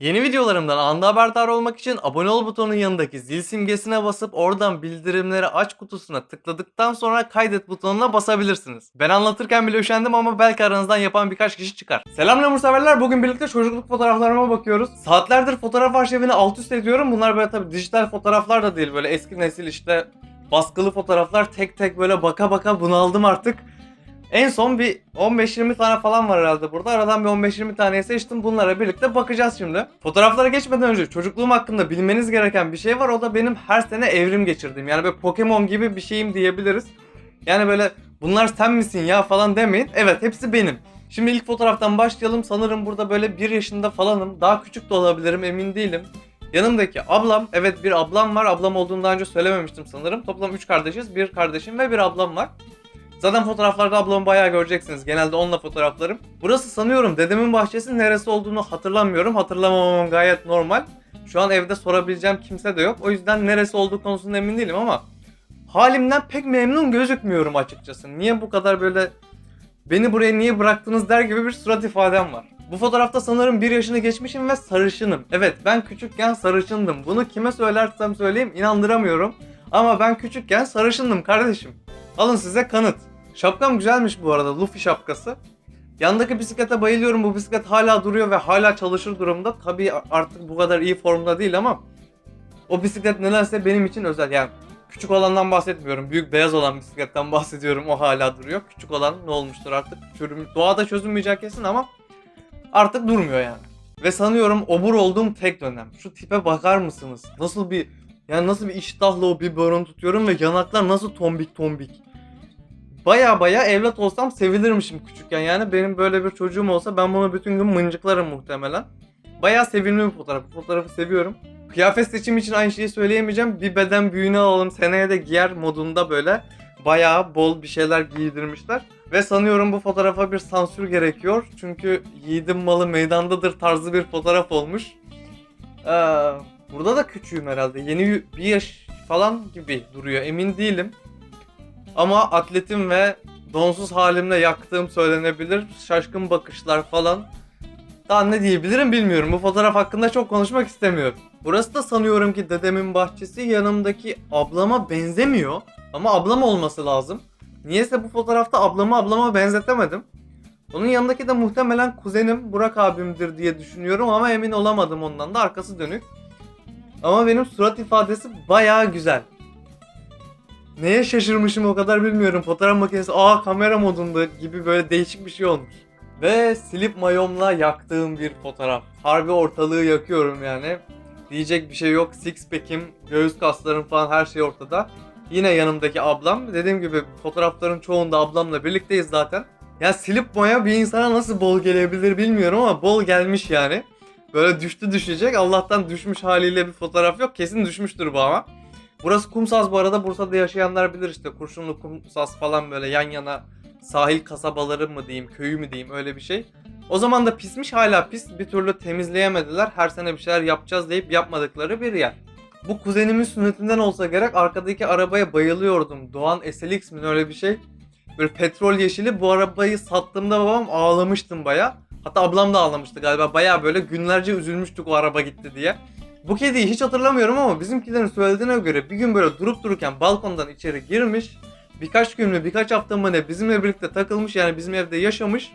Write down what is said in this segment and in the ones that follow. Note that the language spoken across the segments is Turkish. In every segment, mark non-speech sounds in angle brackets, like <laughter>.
Yeni videolarımdan anında haberdar olmak için abone ol butonunun yanındaki zil simgesine basıp oradan bildirimleri aç kutusuna tıkladıktan sonra kaydet butonuna basabilirsiniz. Ben anlatırken bile üşendim ama belki aranızdan yapan birkaç kişi çıkar. Selam lemur. Bugün birlikte çocukluk fotoğraflarıma bakıyoruz. Saatlerdir fotoğraf arşivini alt üst ediyorum. Bunlar böyle tabii dijital fotoğraflar da değil. Böyle eski nesil işte baskılı fotoğraflar tek tek böyle baka baka bunaldım artık. En son bir 15-20 tane falan var herhalde burada. Aradan bir 15-20 taneyi seçtim. Bunlara birlikte bakacağız şimdi. Fotoğraflara geçmeden önce çocukluğum hakkında bilmeniz gereken bir şey var. O da benim her sene evrim geçirdiğim. Yani böyle Pokemon gibi bir şeyim diyebiliriz. Yani böyle bunlar sen misin ya falan demeyin. Evet hepsi benim. Şimdi ilk fotoğraftan başlayalım. Sanırım burada böyle 1 yaşında falanım. Daha küçük de olabilirim emin değilim. Yanımdaki ablam, evet bir ablam var. Ablam olduğunu daha önce söylememiştim sanırım. Toplam 3 kardeşiz. Bir kardeşim ve bir ablam var. Zaten fotoğraflarda ablamı bayağı göreceksiniz. Genelde onunla fotoğraflarım. Burası sanıyorum dedemin bahçesi neresi olduğunu hatırlamıyorum. Hatırlamamam gayet normal. Şu an evde sorabileceğim kimse de yok. O yüzden neresi olduğu konusunda emin değilim ama halimden pek memnun gözükmüyorum açıkçası. Niye bu kadar böyle beni buraya niye bıraktınız der gibi bir surat ifadem var. Bu fotoğrafta sanırım bir yaşını geçmişim ve sarışınım. Evet ben küçükken sarışındım. Bunu kime söylersem söyleyeyim inandıramıyorum. Ama ben küçükken sarışındım kardeşim. Alın size kanıt. Şapkam güzelmiş bu arada. Luffy şapkası. Yandaki bisiklete bayılıyorum. Bu bisiklet hala duruyor ve hala çalışır durumda. Tabii artık bu kadar iyi formda değil ama o bisiklet nedense benim için özel. Yani küçük olandan bahsetmiyorum. Büyük beyaz olan bisikletten <laughs> bahsediyorum. O hala duruyor. Küçük olan ne olmuştur artık? Çürüm, doğada çözülmeyecek kesin ama artık durmuyor yani. Ve sanıyorum obur olduğum tek dönem. Şu tipe bakar mısınız? Nasıl bir yani nasıl bir iştahla o biberon tutuyorum ve yanaklar nasıl tombik tombik. Baya baya evlat olsam sevilirmişim küçükken yani benim böyle bir çocuğum olsa ben bunu bütün gün mıncıklarım muhtemelen. Baya sevimli bir fotoğraf. Bu fotoğrafı seviyorum. Kıyafet seçimi için aynı şeyi söyleyemeyeceğim. Bir beden büyüğünü alalım seneye de giyer modunda böyle bayağı bol bir şeyler giydirmişler. Ve sanıyorum bu fotoğrafa bir sansür gerekiyor. Çünkü yiğidim malı meydandadır tarzı bir fotoğraf olmuş. Ee, burada da küçüğüm herhalde. Yeni bir yaş falan gibi duruyor. Emin değilim. Ama atletim ve donsuz halimle yaktığım söylenebilir. Şaşkın bakışlar falan. Daha ne diyebilirim bilmiyorum. Bu fotoğraf hakkında çok konuşmak istemiyorum. Burası da sanıyorum ki dedemin bahçesi yanımdaki ablama benzemiyor. Ama ablam olması lazım. Niyeyse bu fotoğrafta ablamı ablama benzetemedim. Onun yanındaki de muhtemelen kuzenim Burak abimdir diye düşünüyorum ama emin olamadım ondan da arkası dönük. Ama benim surat ifadesi bayağı güzel. Neye şaşırmışım o kadar bilmiyorum. Fotoğraf makinesi aa kamera modunda gibi böyle değişik bir şey olmuş. Ve silip mayomla yaktığım bir fotoğraf. Harbi ortalığı yakıyorum yani. Diyecek bir şey yok. Six pack'im, göğüs kaslarım falan her şey ortada. Yine yanımdaki ablam. Dediğim gibi fotoğrafların çoğunda ablamla birlikteyiz zaten. Ya silip maya bir insana nasıl bol gelebilir bilmiyorum ama bol gelmiş yani. Böyle düştü düşecek. Allah'tan düşmüş haliyle bir fotoğraf yok. Kesin düşmüştür bu ama. Burası Kumsaz bu arada. Bursa'da yaşayanlar bilir işte. Kurşunlu Kumsaz falan böyle yan yana sahil kasabaları mı diyeyim, köyü mü diyeyim öyle bir şey. O zaman da pismiş hala pis. Bir türlü temizleyemediler. Her sene bir şeyler yapacağız deyip yapmadıkları bir yer. Bu kuzenimin sünnetinden olsa gerek arkadaki arabaya bayılıyordum. Doğan SLX mi öyle bir şey. Böyle petrol yeşili bu arabayı sattığımda babam ağlamıştım baya. Hatta ablam da ağlamıştı galiba. Baya böyle günlerce üzülmüştük o araba gitti diye. Bu kediyi hiç hatırlamıyorum ama bizimkilerin söylediğine göre bir gün böyle durup dururken balkondan içeri girmiş. Birkaç gün mü birkaç hafta mı ne bizimle birlikte takılmış yani bizim evde yaşamış.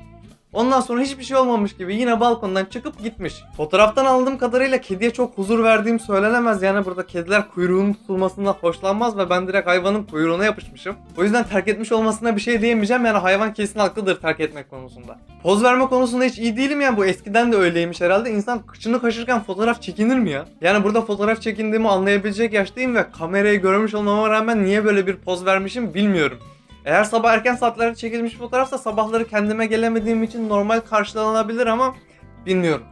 Ondan sonra hiçbir şey olmamış gibi yine balkondan çıkıp gitmiş. Fotoğraftan aldığım kadarıyla kediye çok huzur verdiğim söylenemez. Yani burada kediler kuyruğunun tutulmasından hoşlanmaz ve ben direkt hayvanın kuyruğuna yapışmışım. O yüzden terk etmiş olmasına bir şey diyemeyeceğim. Yani hayvan kesin haklıdır terk etmek konusunda. Poz verme konusunda hiç iyi değilim yani bu eskiden de öyleymiş herhalde. İnsan kıçını kaşırken fotoğraf çekinir mi ya? Yani burada fotoğraf çekindiğimi anlayabilecek yaştayım ve kamerayı görmüş olmama rağmen niye böyle bir poz vermişim bilmiyorum. Eğer sabah erken saatlerde çekilmiş fotoğrafsa sabahları kendime gelemediğim için normal karşılanabilir ama bilmiyorum.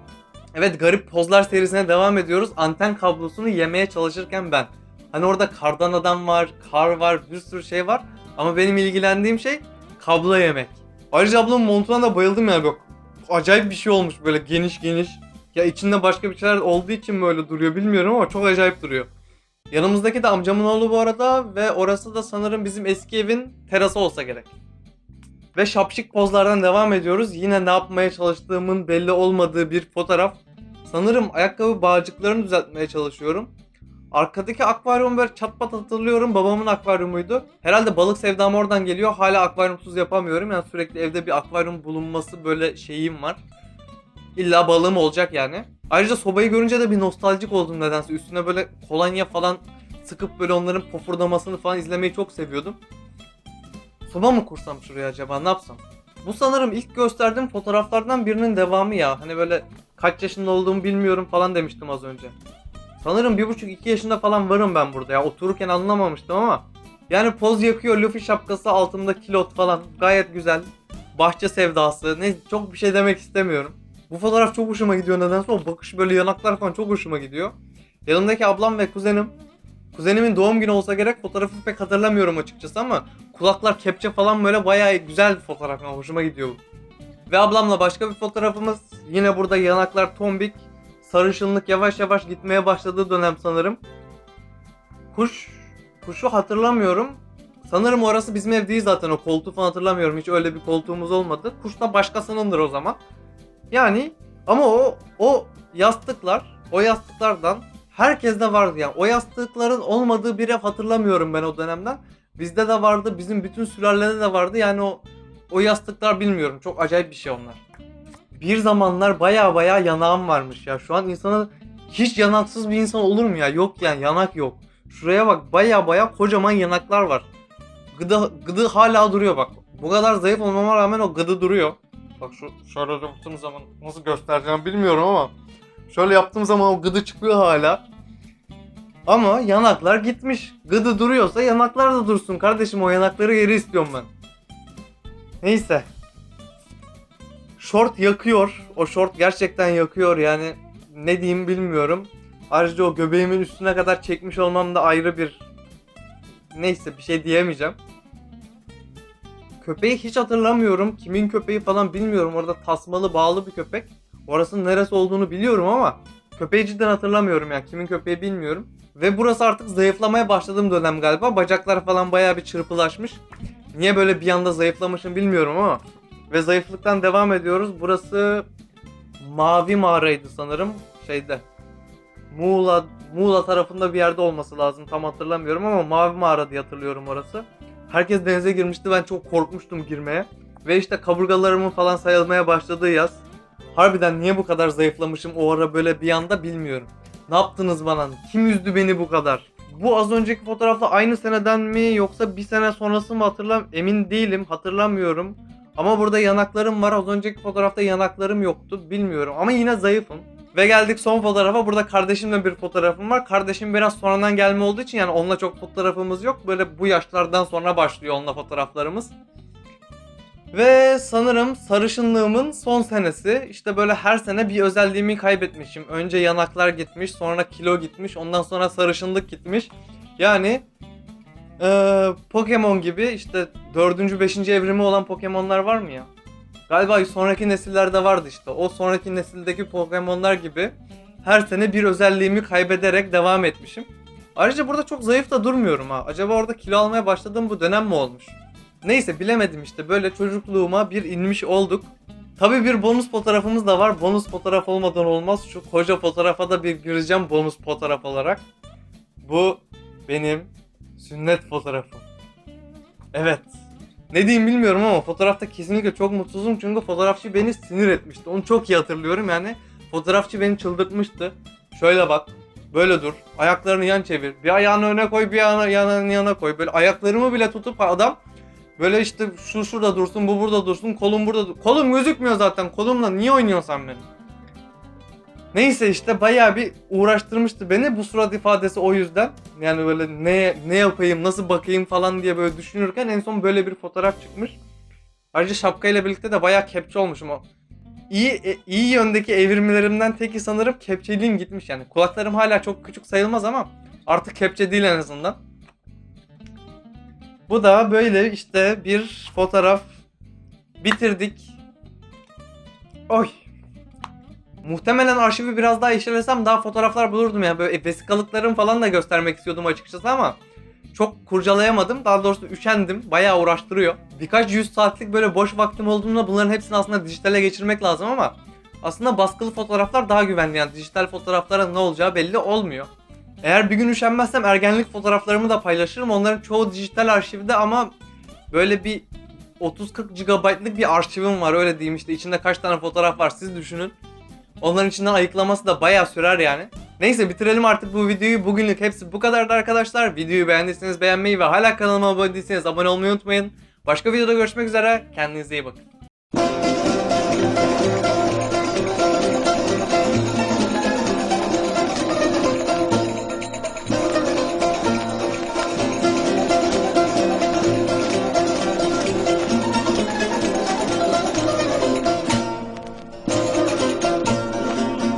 Evet garip pozlar serisine devam ediyoruz. Anten kablosunu yemeye çalışırken ben. Hani orada kardan adam var, kar var, bir sürü şey var. Ama benim ilgilendiğim şey kablo yemek. Ayrıca ablamın montuna da bayıldım yani bak. Acayip bir şey olmuş böyle geniş geniş. Ya içinde başka bir şeyler olduğu için böyle duruyor bilmiyorum ama çok acayip duruyor. Yanımızdaki de amcamın oğlu bu arada ve orası da sanırım bizim eski evin terası olsa gerek. Ve şapşik pozlardan devam ediyoruz. Yine ne yapmaya çalıştığımın belli olmadığı bir fotoğraf. Sanırım ayakkabı bağcıklarını düzeltmeye çalışıyorum. Arkadaki akvaryum böyle çat pat hatırlıyorum. Babamın akvaryumuydu. Herhalde balık sevdam oradan geliyor. Hala akvaryumsuz yapamıyorum. Yani sürekli evde bir akvaryum bulunması böyle şeyim var. İlla balığım olacak yani. Ayrıca sobayı görünce de bir nostaljik oldum nedense. Üstüne böyle kolonya falan sıkıp böyle onların pofurdamasını falan izlemeyi çok seviyordum. Soba mı kursam şuraya acaba ne yapsam? Bu sanırım ilk gösterdiğim fotoğraflardan birinin devamı ya. Hani böyle kaç yaşında olduğumu bilmiyorum falan demiştim az önce. Sanırım bir buçuk iki yaşında falan varım ben burada ya. Otururken anlamamıştım ama. Yani poz yakıyor, Luffy şapkası, altımda kilot falan. Gayet güzel. Bahçe sevdası. Ne çok bir şey demek istemiyorum. Bu fotoğraf çok hoşuma gidiyor nedense. O bakış böyle yanaklar falan çok hoşuma gidiyor. Yanımdaki ablam ve kuzenim. Kuzenimin doğum günü olsa gerek fotoğrafı pek hatırlamıyorum açıkçası ama kulaklar kepçe falan böyle bayağı güzel bir fotoğraf. Yani hoşuma gidiyor. Ve ablamla başka bir fotoğrafımız. Yine burada yanaklar tombik. Sarışınlık yavaş yavaş gitmeye başladığı dönem sanırım. Kuş, kuşu hatırlamıyorum. Sanırım orası bizim ev değil zaten o koltuğu falan hatırlamıyorum. Hiç öyle bir koltuğumuz olmadı. Kuş da başkasınındır o zaman. Yani ama o o yastıklar, o yastıklardan herkeste vardı yani. O yastıkların olmadığı bir ev hatırlamıyorum ben o dönemden. Bizde de vardı, bizim bütün sülalede de vardı. Yani o o yastıklar bilmiyorum. Çok acayip bir şey onlar. Bir zamanlar baya baya yanağım varmış ya. Şu an insana hiç yanaksız bir insan olur mu ya? Yok yani yanak yok. Şuraya bak baya baya kocaman yanaklar var. Gıdı, gıdı hala duruyor bak. Bu kadar zayıf olmama rağmen o gıdı duruyor. Bak şu şöyle yaptığım zaman nasıl göstereceğim bilmiyorum ama şöyle yaptığım zaman o gıdı çıkıyor hala. Ama yanaklar gitmiş. Gıdı duruyorsa yanaklar da dursun kardeşim o yanakları geri istiyorum ben. Neyse. Short yakıyor. O short gerçekten yakıyor yani. Ne diyeyim bilmiyorum. Ayrıca o göbeğimin üstüne kadar çekmiş olmam da ayrı bir... Neyse bir şey diyemeyeceğim. Köpeği hiç hatırlamıyorum. Kimin köpeği falan bilmiyorum. Orada tasmalı bağlı bir köpek. Orasının neresi olduğunu biliyorum ama köpeği cidden hatırlamıyorum yani. Kimin köpeği bilmiyorum. Ve burası artık zayıflamaya başladığım dönem galiba. Bacaklar falan bayağı bir çırpılaşmış. Niye böyle bir anda zayıflamışım bilmiyorum ama. Ve zayıflıktan devam ediyoruz. Burası Mavi Mağara'ydı sanırım. Şeyde. Muğla, Muğla tarafında bir yerde olması lazım. Tam hatırlamıyorum ama Mavi Mağara diye hatırlıyorum orası. Herkes denize girmişti. Ben çok korkmuştum girmeye. Ve işte kaburgalarımın falan sayılmaya başladığı yaz. Harbiden niye bu kadar zayıflamışım o ara böyle bir anda bilmiyorum. Ne yaptınız bana? Kim üzdü beni bu kadar? Bu az önceki fotoğrafla aynı seneden mi yoksa bir sene sonrası mı hatırlam emin değilim hatırlamıyorum. Ama burada yanaklarım var. Az önceki fotoğrafta yanaklarım yoktu. Bilmiyorum ama yine zayıfım. Ve geldik son fotoğrafa. Burada kardeşimle bir fotoğrafım var. Kardeşim biraz sonradan gelme olduğu için yani onunla çok fotoğrafımız yok. Böyle bu yaşlardan sonra başlıyor onunla fotoğraflarımız. Ve sanırım sarışınlığımın son senesi. İşte böyle her sene bir özelliğimi kaybetmişim. Önce yanaklar gitmiş, sonra kilo gitmiş, ondan sonra sarışınlık gitmiş. Yani eee, Pokemon gibi işte 4. 5. evrimi olan Pokemon'lar var mı ya? Galiba sonraki nesillerde vardı işte. O sonraki nesildeki Pokemon'lar gibi her sene bir özelliğimi kaybederek devam etmişim. Ayrıca burada çok zayıf da durmuyorum ha. Acaba orada kilo almaya başladığım bu dönem mi olmuş? Neyse bilemedim işte böyle çocukluğuma bir inmiş olduk. Tabi bir bonus fotoğrafımız da var. Bonus fotoğraf olmadan olmaz. Şu koca fotoğrafa da bir gireceğim bonus fotoğraf olarak. Bu benim sünnet fotoğrafım. Evet. Ne diyeyim bilmiyorum ama fotoğrafta kesinlikle çok mutsuzum çünkü fotoğrafçı beni sinir etmişti. Onu çok iyi hatırlıyorum yani. Fotoğrafçı beni çıldırtmıştı. Şöyle bak. Böyle dur. Ayaklarını yan çevir. Bir ayağını öne koy, bir ayağını yanına, yana koy. Böyle ayaklarımı bile tutup adam Böyle işte şu şurada dursun, bu burada dursun, kolum burada dur- Kolum gözükmüyor zaten. Kolumla niye oynuyorsun sen beni? Neyse işte bayağı bir uğraştırmıştı beni bu surat ifadesi o yüzden. Yani böyle ne ne yapayım, nasıl bakayım falan diye böyle düşünürken en son böyle bir fotoğraf çıkmış. Ayrıca şapkayla birlikte de bayağı kepçe olmuşum. İyi e, iyi yöndeki evrimlerimden teki sanırım kepçeliğim gitmiş yani. Kulaklarım hala çok küçük sayılmaz ama artık kepçe değil en azından. Bu da böyle işte bir fotoğraf bitirdik. Oy. Muhtemelen arşivi biraz daha işlesem daha fotoğraflar bulurdum ya. Böyle vesikalıklarımı falan da göstermek istiyordum açıkçası ama çok kurcalayamadım. Daha doğrusu üşendim. Bayağı uğraştırıyor. Birkaç yüz saatlik böyle boş vaktim olduğunda bunların hepsini aslında dijitale geçirmek lazım ama Aslında baskılı fotoğraflar daha güvenli yani dijital fotoğraflara ne olacağı belli olmuyor. Eğer bir gün üşenmezsem ergenlik fotoğraflarımı da paylaşırım. Onların çoğu dijital arşivde ama böyle bir 30-40 GB'lık bir arşivim var öyle diyeyim işte içinde kaç tane fotoğraf var siz düşünün. Onların içinden ayıklaması da bayağı sürer yani. Neyse bitirelim artık bu videoyu. Bugünlük hepsi bu kadardı arkadaşlar. Videoyu beğendiyseniz beğenmeyi ve hala kanalıma abone değilseniz abone olmayı unutmayın. Başka videoda görüşmek üzere. Kendinize iyi bakın.